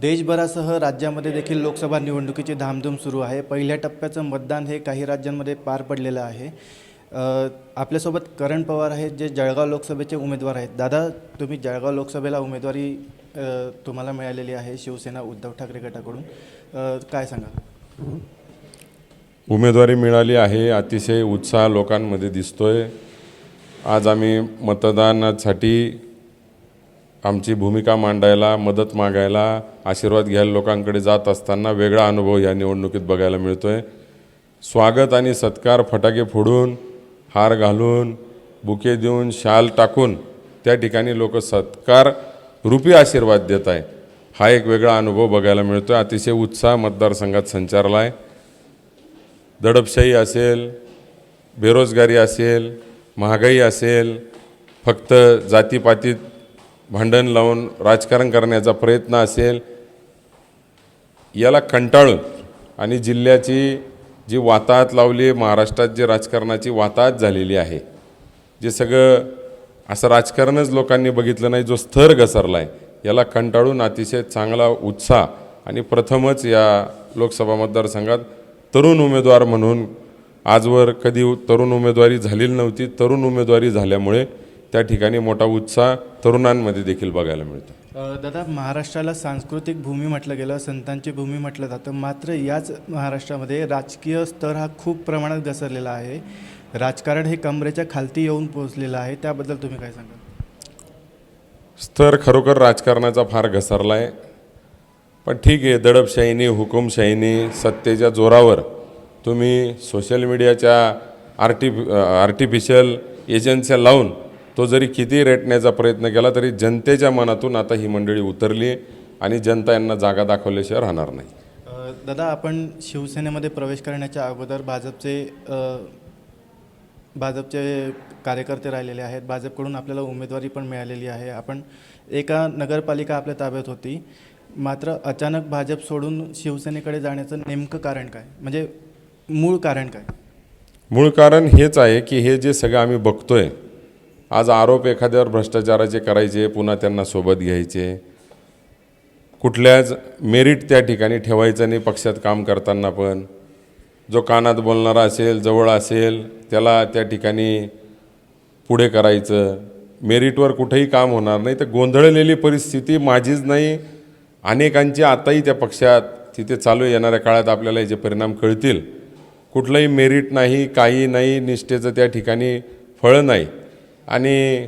देशभरासह राज्यामध्ये देखील लोकसभा निवडणुकीची धामधूम सुरू आहे. पहिल्या टप्प्याचं मतदान हे काही राज्यांमध्ये पार पडलेलं आहे. आपल्यासोबत करण पवार आहेत जे जळगाव लोकसभेचे उमेदवार आहेत. दादा तुम्ही जळगाव लोकसभेला उमेदवारी तुम्हाला मिळालेली आहे शिवसेना उद्धव ठाकरे गटाकडून. काय सांगा उमेदवारी मिळाली आहे. अतिशय उत्साह लोकांमध्ये दिसतोय. आज आम्ही मतदानासाठी आमची भूमिका मांडायला मदत मागायला आशीर्वाद घ्यायला लोकांकडे जात असताना वेगळा अनुभव या निवडणुकीत बघायला मिळतोय. स्वागत आणि सत्कार फटाके फोडून हार घालून बुके देऊन शाल टाकून त्या ठिकाणी लोक सत्कार रूपी आशीर्वाद देत आहे हा एक वेगळा अनुभव बघायला मिळतो आहे अतिशय उत्साह मतदारसंघात संचारला आहे दडपशाही असेल बेरोजगारी असेल महागाई असेल फक्त जातीपातीत भांडण लावून राजकारण करण्याचा प्रयत्न असेल याला कंटाळून आणि जिल्ह्याची जी वाताहत लावली महाराष्ट्रात जे राजकारणाची वाताहत झालेली आहे जे सगळं असं राजकारणच लोकांनी बघितलं नाही जो स्तर घसरला आहे याला कंटाळून अतिशय चांगला उत्साह आणि प्रथमच या लोकसभा मतदारसंघात तरुण उमेदवार म्हणून आजवर कधी तरुण उमेदवारी झालेली नव्हती तरुण उमेदवारी झाल्यामुळे त्या ठिकाणी मोठा उत्साह तरुणांमध्ये देखील बघायला मिळतो. दादा महाराष्ट्राला सांस्कृतिक भूमी म्हटलं गेलं संतांची भूमी म्हटलं जातं. मात्र याच महाराष्ट्रामध्ये राजकीय स्तर हा खूप प्रमाणात घसरलेला आहे. राजकारण हे कमरेच्या खालती येऊन पोहोचलेलं आहे. त्याबद्दल तुम्ही काय सांगा स्तर खरोखर राजकारणाचा फार घसरला आहे पण ठीक आहे दडपशाहीने हुकुमशाहीने सत्तेच्या जोरावर तुम्ही सोशल मीडियाच्या आर्टिफ आर्टिफिशियल एजन्स्या लावून तो जरी किती रेटण्याचा प्रयत्न केला तरी जनतेच्या मनातून आता ही मंडळी उतरली आणि जनता यांना जागा दाखवल्याशिवाय राहणार नाही. दादा आपण शिवसेनेमध्ये प्रवेश करण्याच्या अगोदर भाजपचे भाजपचे कार्यकर्ते राहिलेले आहेत. भाजपकडून आपल्याला उमेदवारी पण मिळालेली आहे. आपण एका नगरपालिका आपल्या ताब्यात होती. मात्र अचानक भाजप सोडून शिवसेनेकडे जाण्याचं नेमकं कारण काय? म्हणजे मूळ कारण काय? मूळ कारण हेच आहे की हे जे सगळं आम्ही बघतोय आज आरोप एखाद्यावर भ्रष्टाचाराचे करायचे पुन्हा त्यांना सोबत घ्यायचे. कुठल्याच मेरिट त्या ठिकाणी ठेवायचं नाही पक्षात काम करताना पण. जो कानात बोलणारा असेल जवळ असेल त्याला त्या ठिकाणी पुढे करायचं. मेरिटवर कुठेही काम होणार नाही तर गोंधळलेली परिस्थिती माझीच नाही. अनेकांची आताही त्या पक्षात तिथे चालू येणाऱ्या काळात आपल्याला याचे परिणाम कळतील. कुठलंही मेरिट नाही काही नाही निष्ठेचं त्या ठिकाणी फळं नाही. आणि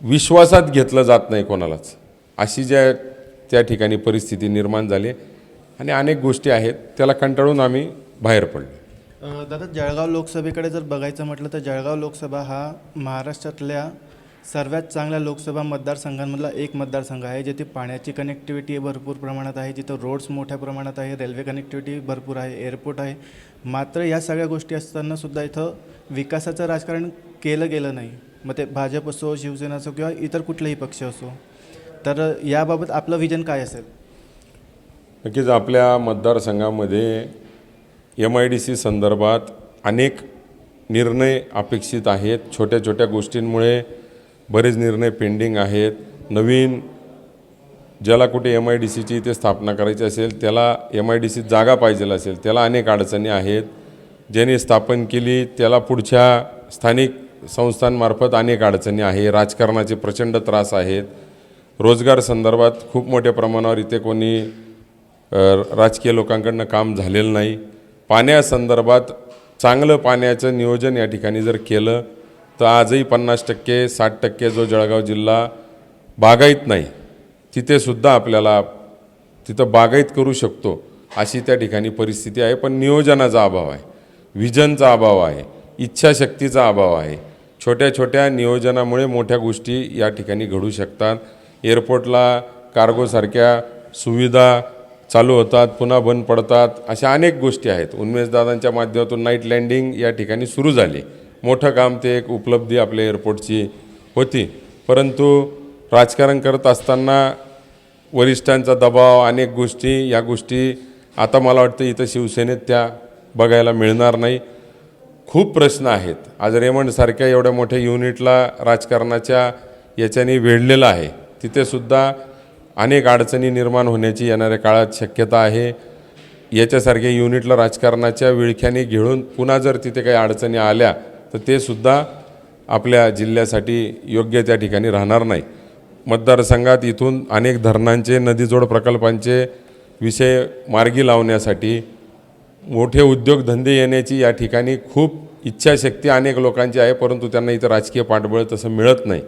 विश्वासात घेतलं जात नाही कोणालाच. अशी ज्या त्या ठिकाणी परिस्थिती निर्माण झाली आणि अनेक गोष्टी आहेत त्याला कंटाळून आम्ही बाहेर पडलो. दादा जळगाव लोकसभेकडे जर बघायचं म्हटलं तर जळगाव लोकसभा हा महाराष्ट्रातल्या सर्वात चांगल्या लोकसभा मतदारसंघांमधला एक मतदारसंघ आहे जिथे पाण्याची कनेक्टिव्हिटी भरपूर प्रमाणात आहे जिथं रोड्स मोठ्या प्रमाणात आहे रेल्वे कनेक्टिव्हिटी भरपूर आहे एअरपोर्ट आहे. मात्र या सगळ्या गोष्टी असतानासुद्धा इथं विकासाचं राजकारण केलं गेलं नाही. मग ते भाजप असो शिवसेना असो किंवा इतर कुठलेही पक्ष असो. तर याबाबत आपलं विजन काय असेल? नक्कीच आपल्या मतदारसंघामध्ये एम आय डी सी संदर्भात अनेक निर्णय अपेक्षित आहेत. छोट्या छोट्या गोष्टींमुळे बरेच निर्णय पेंडिंग आहेत. नवीन ज्याला कुठे एम आय डी सीची इथे स्थापना करायची असेल त्याला एम आय डी सीत जागा पाहिजे असेल त्याला अनेक अडचणी आहेत. ज्यांनी स्थापन केली त्याला पुढच्या स्थानिक संस्थांमार्फत अनेक अडचणी आहे राजकारणाचे प्रचंड त्रास आहेत. रोजगार संदर्भात खूप मोठ्या प्रमाणावर इथे कोणी राजकीय लोकांकडनं काम झालेलं नाही. पाण्यासंदर्भात चांगलं पाण्याचं नियोजन या ठिकाणी जर केलं तर आजही पन्नास टक्के साठ टक्के जो जळगाव जिल्हा बागायत नाही तिथेसुद्धा आपल्याला तिथं बागायत करू शकतो अशी त्या ठिकाणी परिस्थिती आहे. पण नियोजनाचा अभाव आहे विजनचा अभाव आहे इच्छाशक्तीचा अभाव आहे. छोट्या छोट्या नियोजनामुळे मोठ्या गोष्टी या ठिकाणी घडू शकतात. एअरपोर्टला कार्गोसारख्या सुविधा चालू होतात पुन्हा बंद पडतात अशा अनेक गोष्टी आहेत. उन्मेषदादांच्या माध्यमातून नाईट लँडिंग या ठिकाणी सुरू झाली. मोठं काम ते एक उपलब्धी आपल्या एअरपोर्टची होती. परंतु राजकारण करत असताना वरिष्ठांचा दबाव अनेक गोष्टी या गोष्टी आता मला वाटतं इथं शिवसेनेत त्या बघायला मिळणार नाही. खूप प्रश्न आहेत. आज रेमंडसारख्या एवढ्या मोठ्या युनिटला राजकारणाच्या याच्याने वेढलेलं आहे. तिथेसुद्धा अनेक अडचणी निर्माण होण्याची येणाऱ्या काळात शक्यता आहे. याच्यासारख्या युनिटला राजकारणाच्या विळख्याने घेऊन पुन्हा जर तिथे काही अडचणी आल्या तर ते सुद्धा आपल्या जिल्ह्यासाठी योग्य त्या ठिकाणी राहणार नाही. मतदारसंघात इथून अनेक धरणांचे नदीजोड प्रकल्पांचे विषय मार्गी लावण्यासाठी मोठे उद्योगधंदे येण्याची या ठिकाणी खूप इच्छाशक्ती अनेक लोकांची आहे परंतु त्यांना इथं राजकीय पाठबळ तसं मिळत नाही.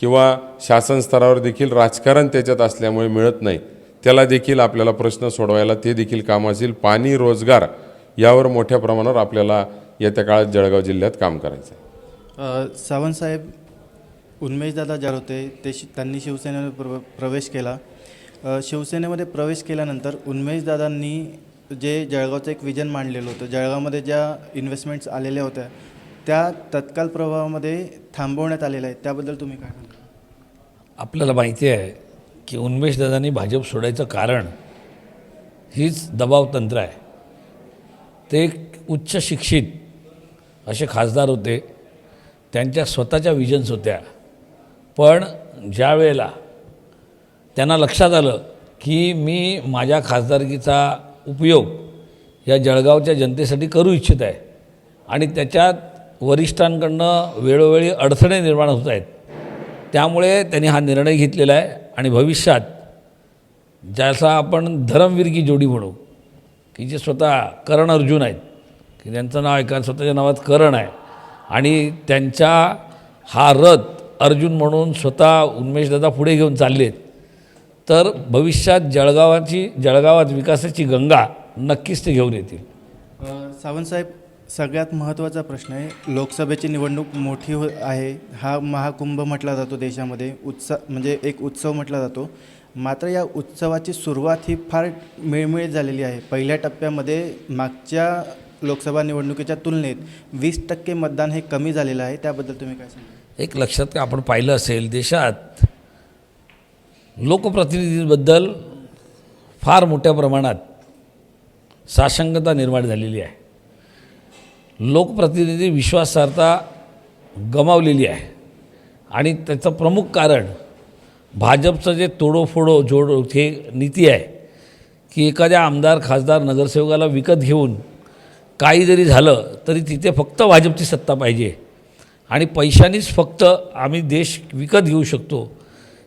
किंवा शासन स्तरावर देखील राजकारण त्याच्यात असल्यामुळे मिळत नाही. त्याला देखील आपल्याला प्रश्न सोडवायला ते देखील काम असेल. पाणी रोजगार यावर मोठ्या प्रमाणावर आपल्याला येत्या काळात जळगाव जिल्ह्यात काम करायचं आहे सावंतसाहेब उन्मेशदादा ज्या होते ते शि त्यांनी शिवसेनेमध्ये प्र प्रवेश केला. अ, शिवसेनेमध्ये प्रवेश केल्यानंतर उन्मेशदादांनी जे जळगावचं एक विजन मांडलेलं होतं जळगावमध्ये ज्या इन्व्हेस्टमेंट्स आलेल्या होत्या त्या तत्काल प्रभावामध्ये थांबवण्यात आलेल्या आहेत. त्याबद्दल तुम्ही काय म्हणता? आपल्याला माहिती आहे की उन्मेषदादांनी भाजप सोडायचं कारण हीच दबाव तंत्र आहे. ते एक उच्च शिक्षित असे खासदार होते. त्यांच्या स्वतःच्या विजन्स होत्या. पण ज्या वेळेला त्यांना लक्षात आलं की मी माझ्या खासदारकीचा उपयोग या जळगावच्या जनतेसाठी करू इच्छित आहे आणि त्याच्यात वरिष्ठांकडनं वेळोवेळी अडथळे निर्माण होत आहेत. त्यामुळे त्यांनी हा निर्णय घेतलेला आहे आणि भविष्यात ज्याचा आपण धरमवीर की जोडी म्हणू की जे स्वतः करण अर्जुन आहेत की त्यांचं नाव ऐका स्वतःच्या नावात करण आहे. आणि त्यांच्या हा रथ अर्जुन म्हणून स्वतः उन्मेशदादा पुढे घेऊन चाललेत. तर भविष्यात जळगावाची जळगावात विकासाची गंगा नक्कीच ते घेऊन येतील. सावंतसाहेब सगळ्यात महत्त्वाचा प्रश्न आहे लोकसभेची निवडणूक मोठी हो आहे. हा महाकुंभ म्हटला जातो देशामध्ये. उत्सव म्हणजे एक उत्सव म्हटला जातो. मात्र या उत्सवाची सुरुवात ही फार मिळमिळीत झालेली आहे. पहिल्या टप्प्यामध्ये मागच्या लोकसभा निवडणुकीच्या तुलनेत वीस टक्के मतदान हे कमी झालेलं आहे. त्याबद्दल तुम्ही काय सांगा एक लक्षात आपण पाहिलं असेल देशात लोकप्रतिनिधींबद्दल फार मोठ्या प्रमाणात साशंकता निर्माण झालेली आहे. लोकप्रतिनिधी विश्वासार्हता गमावलेली आहे. आणि त्याचं प्रमुख कारण भाजपचं जे तोडोफोडो जोडो हे नीती आहे की एखाद्या आमदार खासदार नगरसेवकाला विकत घेऊन काही जरी झालं तरी तिथे फक्त भाजपची सत्ता पाहिजे. आणि पैशानीच फक्त आम्ही देश विकत घेऊ शकतो.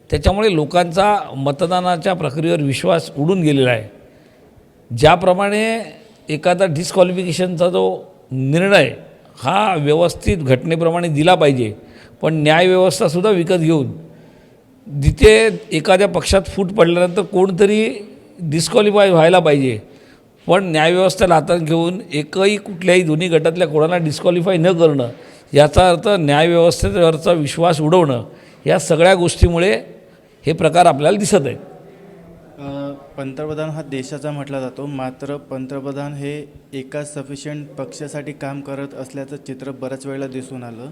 त्याच्यामुळे लोकांचा मतदानाच्या प्रक्रियेवर विश्वास उडून गेलेला आहे. ज्याप्रमाणे एखादा डिस्क्वालिफिकेशनचा जो निर्णय हा व्यवस्थित घटनेप्रमाणे दिला पाहिजे पण न्यायव्यवस्थासुद्धा विकत घेऊन जिथे एखाद्या पक्षात फूट पडल्यानंतर कोणतरी डिस्क्वालिफाय व्हायला पाहिजे. पण न्यायव्यवस्थेला हातात घेऊन एकही कुठल्याही दोन्ही गटातल्या कोणाला डिस्क्वालिफाय न करणं याचा अर्थ न्यायव्यवस्थेवरचा विश्वास उडवणं या सगळ्या गोष्टीमुळे हे प्रकार आपल्याला दिसत आहेत. पंतप्रधान हा देशाचा म्हटला जातो मात्र पंतप्रधान हे एका सफिशियंट पक्षासाठी काम करत असल्याचं चित्र बऱ्याच वेळेला दिसून आलं.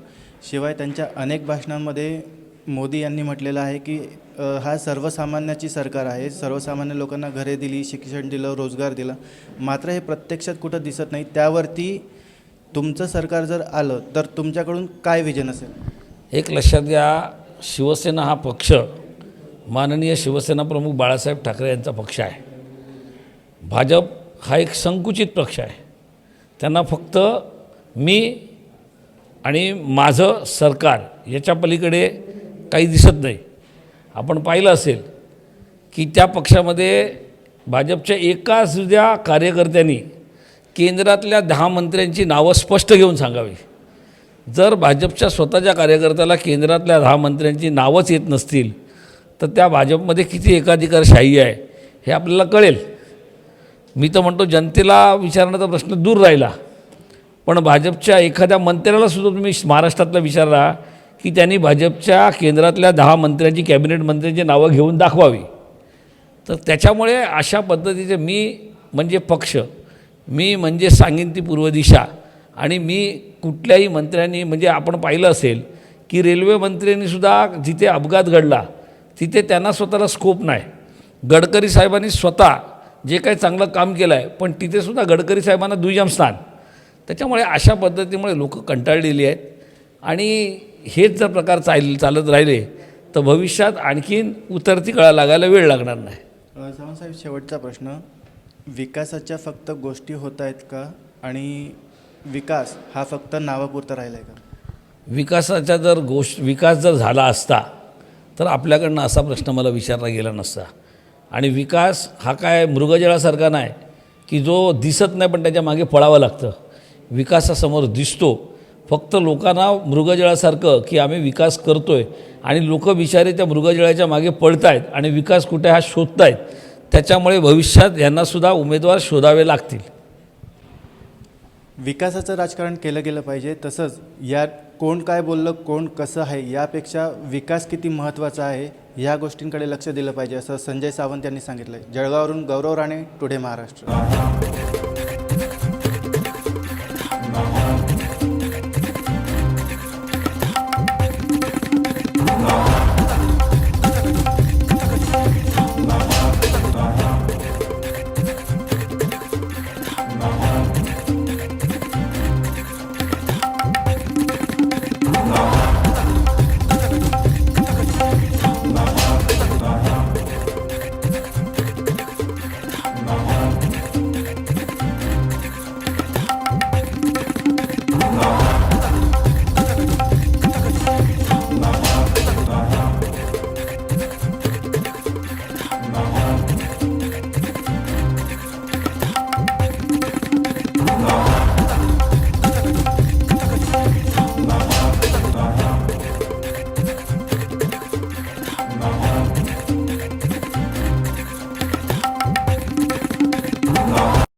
शिवाय त्यांच्या अनेक भाषणांमध्ये मोदी यांनी म्हटलेलं आहे की हा सर्वसामान्याची सरकार आहे. सर्वसामान्य लोकांना घरे दिली शिक्षण दिलं रोजगार दिला. मात्र हे प्रत्यक्षात कुठं दिसत नाही. त्यावरती तुमचं सरकार जर आलं तर तुमच्याकडून काय विजन असेल? एक लक्षात घ्या शिवसेना हा पक्ष माननीय शिवसेना प्रमुख बाळासाहेब ठाकरे यांचा पक्ष आहे. भाजप हा एक संकुचित पक्ष आहे. त्यांना फक्त मी आणि माझं सरकार याच्या पलीकडे काही दिसत नाही. आपण पाहिलं असेल की त्या पक्षामध्ये भाजपच्या एका सुद्धा कार्यकर्त्यांनी केंद्रातल्या दहा मंत्र्यांची नावं स्पष्ट घेऊन सांगावी. जर भाजपच्या स्वतःच्या कार्यकर्त्याला केंद्रातल्या दहा मंत्र्यांची नावंच येत नसतील तर त्या भाजपमध्ये किती एकाधिकारशाही आहे हे आपल्याला कळेल. मी तर म्हणतो जनतेला विचारण्याचा प्रश्न दूर राहिला. पण भाजपच्या एखाद्या मंत्र्याला सुद्धा तुम्ही महाराष्ट्रातला विचारला की त्यांनी भाजपच्या केंद्रातल्या दहा मंत्र्यांची कॅबिनेट मंत्र्यांची नावं घेऊन दाखवावी. तर त्याच्यामुळे अशा पद्धतीचे मी म्हणजे पक्ष मी म्हणजे सांगीन ती पूर्व दिशा आणि मी कुठल्याही मंत्र्यांनी म्हणजे आपण पाहिलं असेल की रेल्वे मंत्र्यांनीसुद्धा जिथे अपघात घडला तिथे त्यांना स्वतःला स्कोप नाही. गडकरी साहेबांनी स्वतः जे काही चांगलं काम केलं आहे पण तिथेसुद्धा गडकरी साहेबांना दुय्यम स्थान. त्याच्यामुळे अशा पद्धतीमुळे लोकं कंटाळलेली आहेत. आणि हेच जर प्रकार चाल चालत राहिले तर भविष्यात आणखीन उतरती कळा लागायला वेळ लागणार नाही. सावंतसाहेब शेवटचा प्रश्न. विकासाच्या फक्त गोष्टी होत आहेत का? आणि विकास हा फक्त नावापुरता राहिला आहे का? विकासाच्या जर गोष्ट विकास जर झाला असता तर आपल्याकडनं असा प्रश्न मला विचारला गेला नसता. आणि विकास हा काय मृगजळासारखा नाही की जो दिसत नाही पण त्याच्यामागे पळावं लागतं. विकासासमोर दिसतो फक्त लोकांना मृगजळासारखं की आम्ही विकास करतो आहे आणि लोक बिचारे त्या मृगजळाच्या मागे पळत आहेत आणि विकास कुठे हा शोधत आहेत त्याच्यामुळे भविष्यात यांनासुद्धा उमेदवार शोधावे लागतील. विकासाचं राजकारण केलं गेलं पाहिजे तसंच या कोण काय बोललं कोण कसं आहे यापेक्षा विकास किती महत्त्वाचा आहे या गोष्टींकडे लक्ष दिलं पाहिजे असं संजय सावंत यांनी सांगितलं जळगाववरून गौरव राणे टुडे महाराष्ट्र.